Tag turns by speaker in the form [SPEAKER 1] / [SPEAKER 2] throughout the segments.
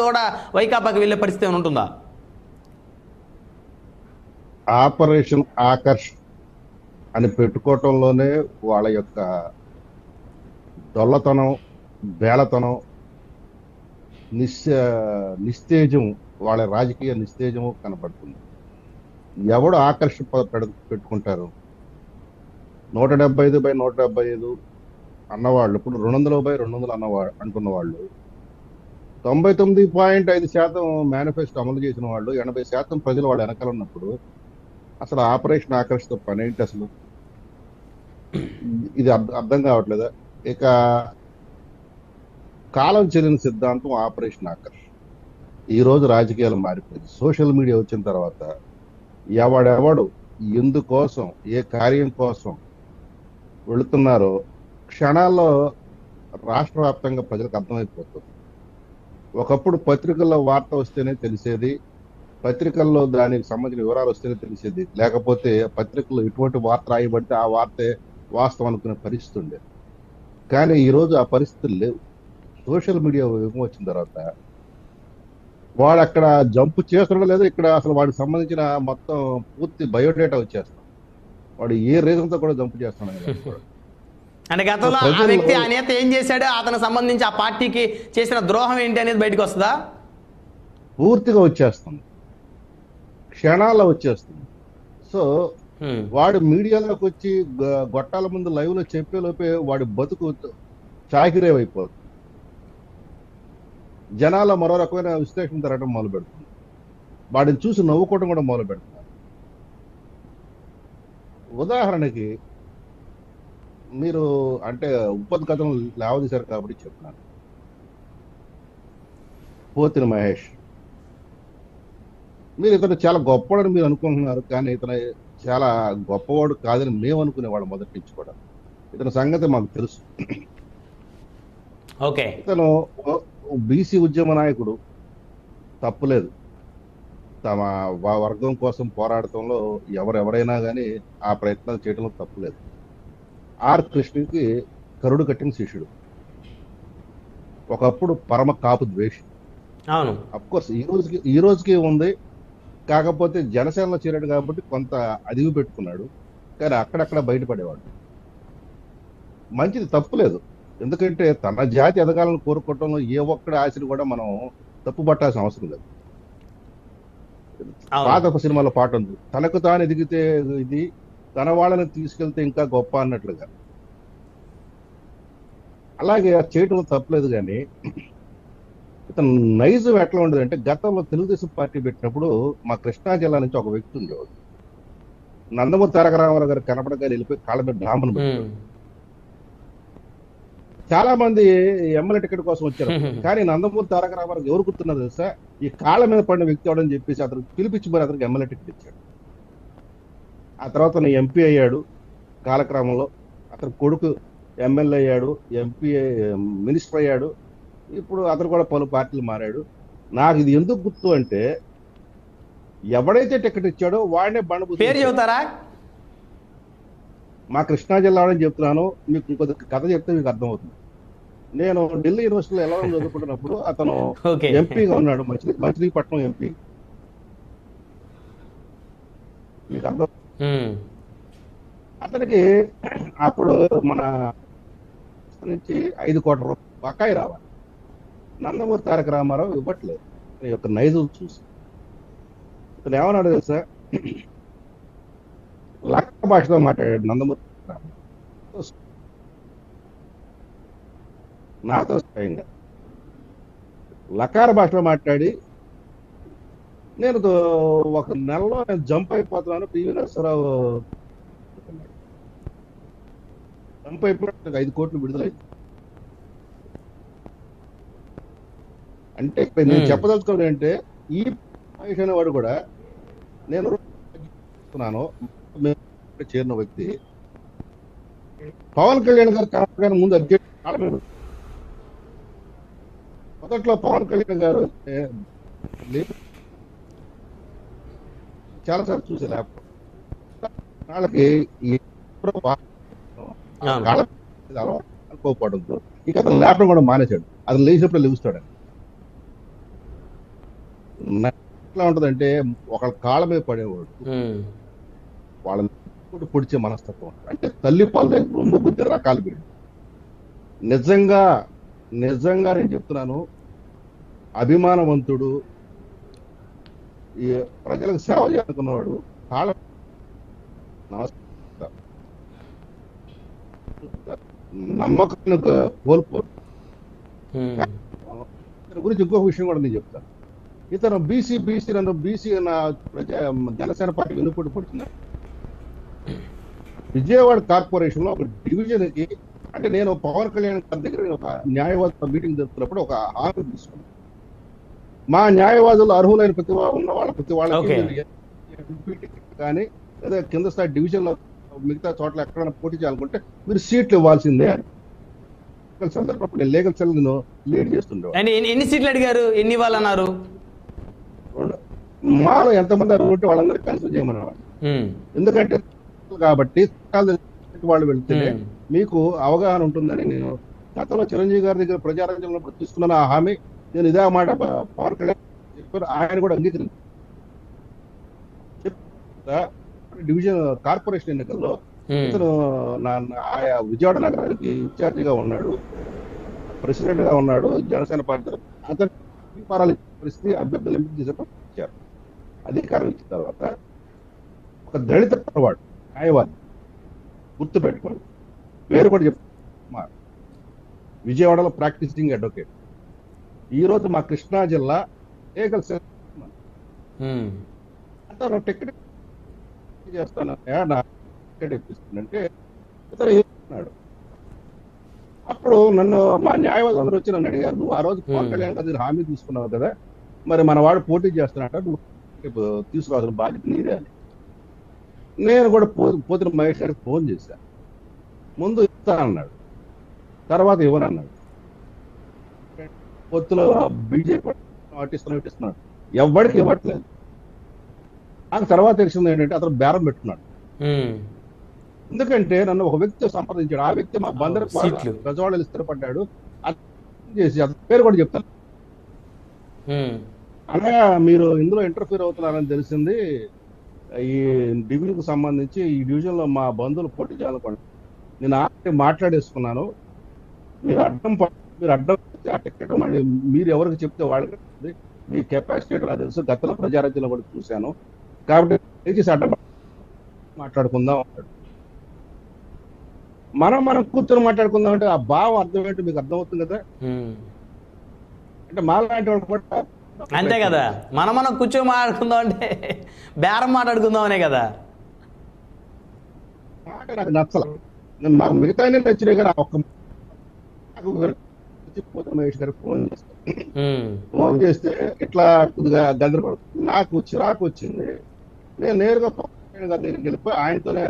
[SPEAKER 1] కూడా వైకాపాకి వెళ్ళే పరిస్థితి ఏమైనా ఉంటుందా?
[SPEAKER 2] ఆపరేషన్ ఆకర్ష్ అని పెట్టుకోవటంలోనే వాళ్ళ యొక్క దొల్లతనం బేలతనం నిస్ నిస్తేజం వాళ్ళ రాజకీయ నిస్తేజము కనపడుతుంది ఎవడు ఆకర్ష పెట్టుకుంటారు? నూట డెబ్బై ఐదు బై నూట డెబ్బై ఐదు అన్నవాళ్ళు. ఇప్పుడు రెండు వందల బై రెండు వందలు అన్నవా అంటున్న వాళ్ళు తొంభై తొమ్మిది పాయింట్ ఐదు శాతం మేనిఫెస్టో అమలు చేసిన వాళ్ళు ఎనభై శాతం ప్రజలు వాళ్ళు వెనకాల ఉన్నప్పుడు అసలు ఆపరేషన్ ఆకర్షిత పని ఏంటి అసలు? ఇది అర్థం కావట్లేదా? ఇక కాలం చెల్లిన సిద్ధాంతం ఆపరేషన్ ఆకర్ష్ ఈ రోజు రాజకీయాలు మారిపోయింది. సోషల్ మీడియా వచ్చిన తర్వాత ఎవడెవడు ఎందుకోసం ఏ కార్యం కోసం వెళుతున్నారో క్షణాల్లో రాష్ట్ర వ్యాప్తంగా ప్రజలకు అర్థమైపోతుంది. ఒకప్పుడు పత్రికల్లో వార్త వస్తేనే తెలిసేది పత్రికల్లో దానికి సంబంధించిన వివరాలు వస్తేనే తెలిసేది. లేకపోతే పత్రికల్లో ఎటువంటి వార్త రాయబడితే ఆ వార్తే వాస్తవం అనుకునే పరిస్థితి ఉండేది. కానీ ఈరోజు ఆ పరిస్థితులు లేవు. సోషల్ మీడియా యుగం వచ్చిన తర్వాత వాడు అక్కడ జంప్ చేస్తున్నాడో లేదో ఇక్కడ అసలు వాడికి సంబంధించిన మొత్తం పూర్తి బయోడేటా వచ్చేస్తాం వాడు ఏ రీజన్తో కూడా జంప్ చేస్తున్నాడు
[SPEAKER 1] అంటే గతంలో ఆ వ్యక్తి ఆ నేత ఏం చేశాడు? అతనికి సంబంధించి ఆ పార్టీకి చేసిన ద్రోహం ఏంటి అనేది బయటకు వస్తుందా?
[SPEAKER 2] పూర్తిగా వచ్చేస్తుంది. క్షణాల్లో వచ్చేస్తుంది. సో. వాడు మీడియాలోకి వచ్చి గొట్టాల ముందు లైవ్లో చెప్పే లోపే వాడి బతుకు చాకిరేవైపోతుంది జనాల మరో రకమైన విశ్లేషణ జరగడం మొదలు పెడుతుంది వాడిని చూసి నవ్వుకోవడం కూడా మొదలు పెడుతున్నారు ఉదాహరణకి మీరు అంటే ఉపద్ కథను లేవదీశారు కాబట్టి చెప్తున్నాను. పోతిన మహేష్. మీరు ఇతను చాలా గొప్పవాడని మీరు అనుకుంటున్నారు కానీ ఇతను చాలా గొప్పవాడు కాదని మేము అనుకునేవాడు మొదటి నుంచి కూడా. ఇతని సంగతి మాకు తెలుసు.
[SPEAKER 1] ఓకే.
[SPEAKER 2] ఇతను బీసీ ఉద్యమ నాయకుడు. తప్పులేదు తమ వ- వర్గం కోసం పోరాడటంలో ఎవరెవరైనా కానీ ఆ ప్రయత్నాలు చేయడంలో తప్పులేదు ఆర్ కృష్ణకి కరుడు కట్టిన శిష్యుడు. ఒకప్పుడు పరమ కాపు ద్వేషి.
[SPEAKER 1] అవును.
[SPEAKER 2] అఫ్ కోర్స్ ఈ రోజుకి ఈ రోజుకి ఉంది. కాకపోతే జనసేనలో చేరాడు కాబట్టి కొంత అదివి పెట్టుకున్నాడు. కానీ అక్కడక్కడ బయటపడేవాడు. మంచిది తప్పులేదు ఎందుకంటే తన జాతి ఎదగాలని కోరుకోవటంలో ఏ ఒక్కడి ఆశని కూడా మనం తప్పు పట్టాల్సిన అవసరం లేదు. పాత సినిమాలో పాట ఉంది. తనకు తాను ఎదిగితే ఇది తన వాళ్ళని తీసుకెళ్తే ఇంకా గొప్ప అన్నట్లుగా. అలాగే చేయటం తప్పలేదు కానీ ఇతను నైజం ఎట్లా ఉండదు అంటే గతంలో తెలుగుదేశం పార్టీ పెట్టినప్పుడు మా కృష్ణా జిల్లా నుంచి ఒక వ్యక్తి ఉండేవాడు. నందమూరి తారక రామారావు గారు కనపడగా వెళ్ళిపోయి కాళ్ళ మీద
[SPEAKER 1] హ్మ్.
[SPEAKER 2] చాలా మంది ఎమ్మెల్యే టికెట్ కోసం వచ్చారు. కానీ నందమూరి తారక రామారావు ఎవరు గుర్తున్నది తెలుసా? ఈ కాళ్ళ మీద పడిన వ్యక్తి అవడని చెప్పేసి అతను పిలిపించి మరి అతనికి ఎమ్మెల్యే టికెట్ ఇచ్చాడు. ఆ తర్వాత ఎంపీ అయ్యాడు కాలక్రమంలో. అతని కొడుకు ఎమ్మెల్యే అయ్యాడు ఎంపీ మినిస్టర్ అయ్యాడు. ఇప్పుడు అతను కూడా పలు పార్టీలు మారాడు. నాకు ఇది ఎందుకు గుర్తు అంటే ఎవడైతే టికెట్ ఇచ్చాడో వాడినే బండ
[SPEAKER 1] పేరు చెబుతారా?
[SPEAKER 2] మా కృష్ణా జిల్లా అని చెప్తున్నాను. మీకు ఇంకొక కథ చెప్తే మీకు అర్థమవుతుంది. నేను ఢిల్లీ యూనివర్సిటీలో ఎలా చదువుకుంటున్నప్పుడు అతను ఎంపీగా ఉన్నాడు. మంచి మచిలీపట్నం ఎంపీ మీకు అర్థం. అతనికి అప్పుడు మన నుంచి ఐదు కోట్ల రూపాయలు బకాయి రావాలి. నందమూరి తారక రామారావు ఇవ్వట్లేదు. ఈ యొక్క నైజం చూసి. ఇతను ఏమన్నాడు తెలుసా? లక్క భాషలో మాట్లాడాడు నందమూరి రామారావు. నాతో స్వయంగా. లకార భాషలో మాట్లాడి నేను ఒక నెలలో నేను జంప్ అయిపోతున్నాను పివి నరసరావు జంప్ అయిపోయి నాకు ఐదు కోట్లు విడుదలైంది అంటే నేను. చెప్పదలుచుకోవడం అంటే ఈ మహేష్ అనేవాడు కూడా నేను చేరిన వ్యక్తి పవన్ కళ్యాణ్ గారు కనపడగానే ముందు అధ్యక్షుడు. మొదట్లో పవన్ కళ్యాణ్ గారు లేదు చాలా సార్లు చూసే ల్యాప్టాప్ వాళ్ళకి అనుకోకపోవడంతో ఇక అతను ల్యాప్టాప్ కూడా మానేశాడు. అతను లేచినప్పుడు లెగుస్తాడు నా ఎట్లా ఉంటదంటే ఒకళ్ళ కాళ్ళ మీద పడేవాడు. వాళ్ళని కూడా పొడిచే మనస్తత్వం. అంటే తల్లి పాల రెండు బుద్ధి రకాలు పెరిగి. నిజంగా నిజంగా నేను చెప్తున్నాను అభిమానవంతుడు ఈ ప్రజలకు సేవ చేయాలనుకున్నవాడు కాళ్ళ నమస్కారం నమ్మకాన్ని కోల్పోరు గురించి ఇంకొక విషయం కూడా నేను చెప్తాను ఇతను బీసీ బీసీ నన్ను బీసీ నా ప్రజా జనసేన పార్టీ వెనుకబడి పడుతున్నాను విజయవాడ కార్పొరేషన్లో ఒక డివిజన్కి అంటే నేను పవన్ కళ్యాణ్ గారి దగ్గర ఒక న్యాయవాద మీటింగ్ జరుపుతున్నప్పుడు ఒక హామీ తీసుకున్నాను. మా న్యాయవాదులు అర్హులైన ప్రతి ఉన్న వాళ్ళ ప్రతి వాళ్ళకి కానీ లేదా కింద స్థాయి డివిజన్లో మిగతా చోట్ల ఎక్కడైనా పోటీ చేయాలనుకుంటే మీరు సీట్లు ఇవ్వాల్సిందే అని. నేను లీగల్ సెల్ లీడ్
[SPEAKER 1] అండ్ ఎన్ని- సీట్లు అడిగారు? ఎన్ని ఇవ్వాలి అన్నారు
[SPEAKER 2] మాలో ఎంతమంది వాళ్ళందరికీ కన్సిడర్ చేయమనేవాడు
[SPEAKER 1] ఉమ్,
[SPEAKER 2] ఎందుకంటే కాబట్టి వాళ్ళు వెళ్తే మీకు అవగాహన ఉంటుందని నేను గతంలో చిరంజీవి గారి దగ్గర ప్రజారంజంలో తీసుకున్న ఆ హామీ. నేను ఇదే మాట ప- పవన్ కళ్యాణ్ చెప్పారు. ఆయన కూడా అంగీకరించారు డివిజన్ కార్పొరేషన్ ఎన్నికల్లో ఇతను ఆయా విజయవాడ నగరానికి ఇన్ఛార్జిగా ఉన్నాడు. ప్రెసిడెంట్గా ఉన్నాడు. జనసేన పార్టీ. అతను పరిస్థితి అభ్యర్థులు ఎంపిక చేసేటప్పుడు ఇచ్చారు. అధికారం ఇచ్చిన తర్వాత ఒక దళిత వాడు న్యాయవాది గుర్తు పెట్టుకోండి పేరు కూడా చెప్తా విజయవాడలో ప్రాక్టీసింగ్ అడ్వకేట్. ఈ రోజు మా కృష్ణా జిల్లా అతను టికెట్ చేస్తాను ఇతను ఇస్తున్నాడు అప్పుడు నన్ను మా న్యాయవాదులు అందరూ వచ్చి నన్ను అడిగారు నువ్వు ఆ రోజు పవన్. కళ్యాణ్ గారి హామీ తీసుకున్నావు కదా మరి మన వాడు పోటీ చేస్తున్నట్ట నువ్వు తీసుకురావాల్సిన బాధ్యత నీదే అని. నేను కూడా పో పోతున్న మహేష్ గారికి ఫోన్ చేశాను ముందు ఇస్తా అన్నాడు తర్వాత ఇవ్వనన్నాడు. పొత్తులో బీజేపీ ఇస్తున్నాడు ఎవరికి ఇవ్వట్లేదు. నాకు తర్వాత తెలిసింది ఏంటంటే అతను బేరం పెట్టుకున్నాడు. ఎందుకంటే నన్ను ఒక వ్యక్తి సంప్రదించాడు. ఆ వ్యక్తి మా బందర్. గజవాడలు స్థిరపడ్డాడు. చేసి అతని పేరు కూడా చెప్తాను. అనగా మీరు ఇందులో ఇంటర్ఫీర్ అవుతున్నారని తెలిసింది. ఈ డివిజన్కు సంబంధించి ఈ డివిజన్లో మా బంధువులు పోటీ చేయాలనుకోండి. నేను ఆల్రెడీ మాట్లాడేసుకున్నాను. మీరు అడ్డం మీరు అడ్డం పెడితే ఆ టికెట్ మళ్ళీ మీరు ఎవరికి చెప్తే వాళ్ళకి. మీ కెపాసిటీ నాకు తెలుసు. గతంలో ప్రజారాజ్యంలో కూడా చూశాను. కాబట్టి దయచేసి అడ్డం మాట్లాడుకుందాం మనం మనం కూర్చొని మాట్లాడుకుందాం అంటే ఆ భావం అర్థం ఏంటో మీకు అర్థమవుతుంది కదా. అంటే మాలాంటి వాళ్ళు కూడా
[SPEAKER 1] అంతే కదా. మనం మనం కూర్చొని మాట్లాడుకుందాం అంటే బేరం మాట్లాడుకుందాం అనే కదా.
[SPEAKER 2] నాకు నచ్చల. నాకు మిగతా నచ్చినాయి ఆ ఒక్క పోతే మహేష్ గారికి ఫోన్ చేస్తాను ఫోన్ చేస్తే ఇట్లా కొద్దిగా గందరగోళం నాకు చిరాకు వచ్చింది. నేను నేరుగా పవన్ గారి దగ్గరికి వెళ్ళిపోయి ఆయనతోనే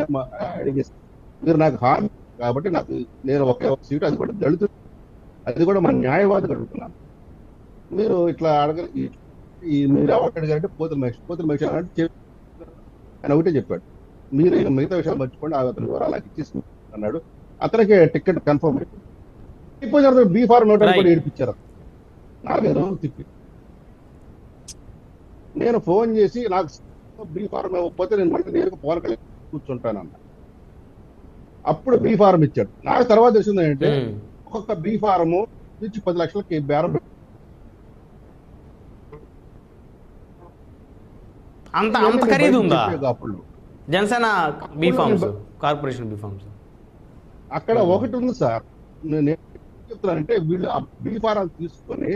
[SPEAKER 2] అడిగేస్తాను మీరు నాకు హామీ కాబట్టి నాకు నేను ఒకే ఒక సీటు అది కూడా దళితు అది కూడా మా న్యాయవాది అడుగుతున్నాను. మీరు ఇట్లా అడగ మీరు ఎవరు అడిగారంటే పోతుల మహేష్ పోతుల మహేష్ అంటే చెప్పి ఆయన ఒకటే చెప్పాడు. మీరు మిగతా విషయాలు మర్చిపోండి ఆ అతని వివరాలు ఇచ్చేసి అన్నాడు. అతనికి టికెట్ కన్ఫర్మ్ అయిపోయింది. ఇప్పుడు బీ ఫార్మ్ నోట్ కూడా
[SPEAKER 1] Right.
[SPEAKER 2] ఏడిపించారు. తిప్పి. నేను ఫోన్ చేసి నాకు బీ ఫార్మ్ ఇవ్వకపోతే నేను మళ్ళీ నేరుగా పవన్ కళ్యాణ్ కూర్చుంటానన్న అప్పుడు బీ ఫార్మ్ ఇచ్చాడు. నాకు తర్వాత తెలిసింది ఏంటంటే
[SPEAKER 1] ఉమ్,
[SPEAKER 2] ఒక్కొక్క బీ ఫార్మ్ నుంచి పది లక్షలకి బేరం
[SPEAKER 1] అంత అంత ఖరీదు ఉందా? Janasena B forms corporation B forms
[SPEAKER 2] అక్కడ ఒకటి ఉంది సార్. నేను చెప్తున్నానంటే వీళ్ళు ఆ బీ ఫారాలు తీసుకొని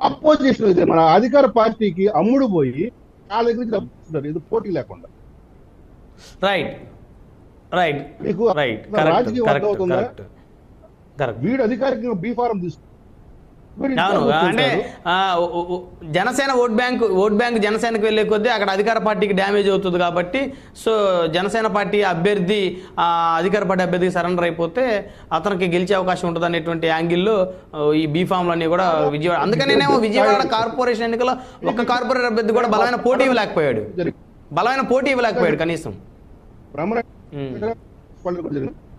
[SPEAKER 2] అపోజిషన్ ఇది మన అధికార పార్టీకి అమ్ముడు పోయి వాళ్ళ దగ్గర నుంచి డబ్బులు ఇస్తున్నారు. ఇది పోటీ లేకుండా.
[SPEAKER 1] రైట్ రైట్
[SPEAKER 2] మీకు రాజకీయం అర్థమవుతుందా వీడు అధికారికంగా బీ ఫారం తీసుకు వీడు
[SPEAKER 1] అవును
[SPEAKER 2] ఇంట్లో
[SPEAKER 1] అంటే Janasena vote bank vote bank జనసేనకు వెళ్ళే కొద్దీ అక్కడ అధికార పార్టీకి డ్యామేజ్ అవుతుంది కాబట్టి సో జనసేన పార్టీ అభ్యర్థి అధికార పార్టీ అభ్యర్థికి సరెండర్ అయిపోతే అతనికి గెలిచే అవకాశం ఉంటుంది అనేటువంటి యాంగిల్లో ఈ బీఫామ్లన్నీ కూడా విజయవాడ అందుకనేమో విజయవాడ కార్పొరేషన్ ఎన్నికల్లో ఒక్క కార్పొరేటర్ అభ్యర్థి కూడా బలమైన పోటీ ఇవ్వలేకపోయాడు. బలమైన పోటీ ఇవ్వలేకపోయాడు కనీసం.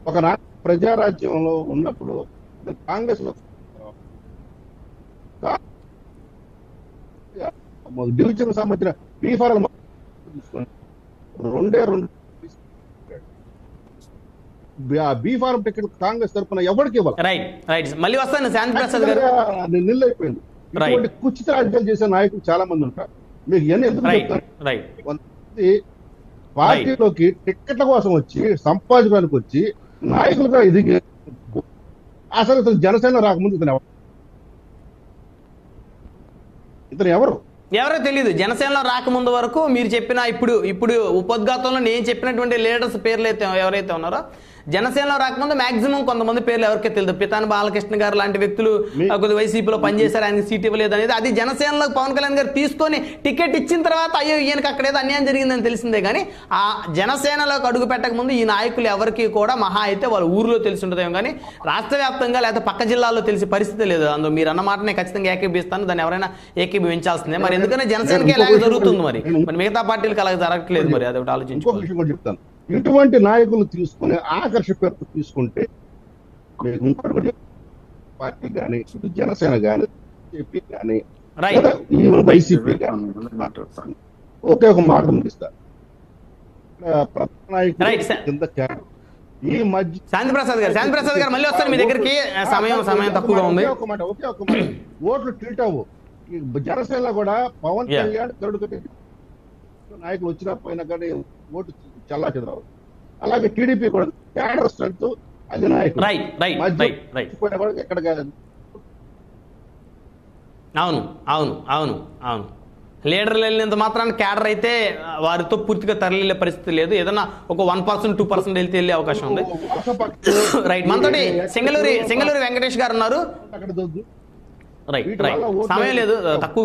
[SPEAKER 2] ఒక ప్రజారాజ్యంలో ఉన్నప్పుడు కాంగ్రెస్లో డివిజన్ సంబంధించిన బీ ఫారం తీసుకోండి రెండే రెండు బీ ఫారం టికెట్ కాంగ్రెస్ తరఫున ఎవరికి ఇవ్వాలి?
[SPEAKER 1] రైట్ రైట్ మళ్ళీ వస్తాను శాంతి ప్రసాద్ గారు.
[SPEAKER 2] అది నిల్ అయిపోయింది. ఇటువంటి కుచిత రాజకీయాలు చేసే నాయకులు చాలా మంది ఉంటారు. మీకు ఇవన్నీ ఎందుకు కొంతమంది పార్టీలోకి టిక్కెట్ల కోసం వచ్చి సంపాదించడానికి వచ్చి నాయకులుగా ఎదిగి అసలు ఇతను జనసేన రాకముందు ఇతను ఎవరు? ఇతను ఎవరు?
[SPEAKER 1] ఎవరో తెలియదు జనసేనలో రాకముందు వరకు మీరు చెప్పిన ఇప్పుడు ఇప్పుడు ఉపోద్ఘాతంలో నేను చెప్పినటువంటి లీడర్స్ పేర్లు అయితే ఎవరైతే ఉన్నారో జనసేనలో రాకముందు మాక్సిమం కొంతమంది పేర్లు ఎవరికీ తెలియదు. పితాని బాలకృష్ణ గారు లాంటి వ్యక్తులు కొద్ది వైసీపీలో పనిచేశారు ఆయనకి సీట్ ఇవ్వలేదు అనేది అది జనసేనలో పవన్ కళ్యాణ్ గారు తీసుకొని టికెట్ ఇచ్చిన తర్వాత అయ్యో ఈయనకి అక్కడ ఏదో అన్యాయం జరిగిందని తెలిసిందే కానీ ఆ జనసేనలోకి అడుగు పెట్టక ముందు ఈ నాయకులు ఎవరికి కూడా మహా అయితే వాళ్ళ ఊర్లో తెలిసి ఉంటుందేమో కానీ రాష్ట్ర వ్యాప్తంగా లేకపోతే పక్క జిల్లాల్లో తెలిసే పరిస్థితి లేదు. అందులో మీరు అన్న మాటనే ఖచ్చితంగా ఏకీపిస్తాను దాన్ని ఎవరైనా ఏకీభవించాల్సిందే. మరి ఎందుకంటే జనసేనకి
[SPEAKER 2] విషయం
[SPEAKER 1] జరుగుతుంది మరి?
[SPEAKER 2] నేను-
[SPEAKER 1] మరి మిగతా పార్టీలకు అలాగ జరగట్లేదు మరి అది ఒకటి ఆలోచించుకోవాలి.
[SPEAKER 2] చెప్తాను. ఇటువంటి నాయకులు తీసుకుని ఆకర్ష పేరుతో తీసుకుంటే చెప్తాను. పార్టీ కానీ జనసేన కానీ బీజేపీ కానీ వైసీపీ కానీ ఒకే ఒక. కింద క్యాడర్. ఈ మధ్య
[SPEAKER 1] శాంతి ప్రసాద్ గారు శాంతి ప్రసాద్ గారు మళ్ళీ వస్తారు మీ దగ్గరికి. సమయం సమయం తక్కువగా ఉంది.
[SPEAKER 2] ఒకే మాట ఒకే ఒక మాట. ఓట్లు టిల్ట్ అవ్వు జనసేన కూడా పవన్. కళ్యాణ్ గరుడు నాయకులు వచ్చినా పోయినా కానీ ఓటు చల్లా చెదరావు అలాగే టీడీపీ కూడా క్యాడర్ స్ట్రెంత్
[SPEAKER 1] అవును అవును అవును అవును. లీడర్లు వెళ్ళినంత మాత్రాన క్యాడర్ అయితే వారితో పూర్తిగా తరలిలే పరిస్థితి లేదు. ఏదైనా ఒక వన్ పర్సెంట్ టూ పర్సెంట్ వెళ్తే వెళ్ళే అవకాశం ఉంది. రైట్ మనతోటి సింగళూరి సింగళూరి వెంకటేష్ గారు ఉన్నారు. రైట్ రైట్ సమయం లేదు తక్కువ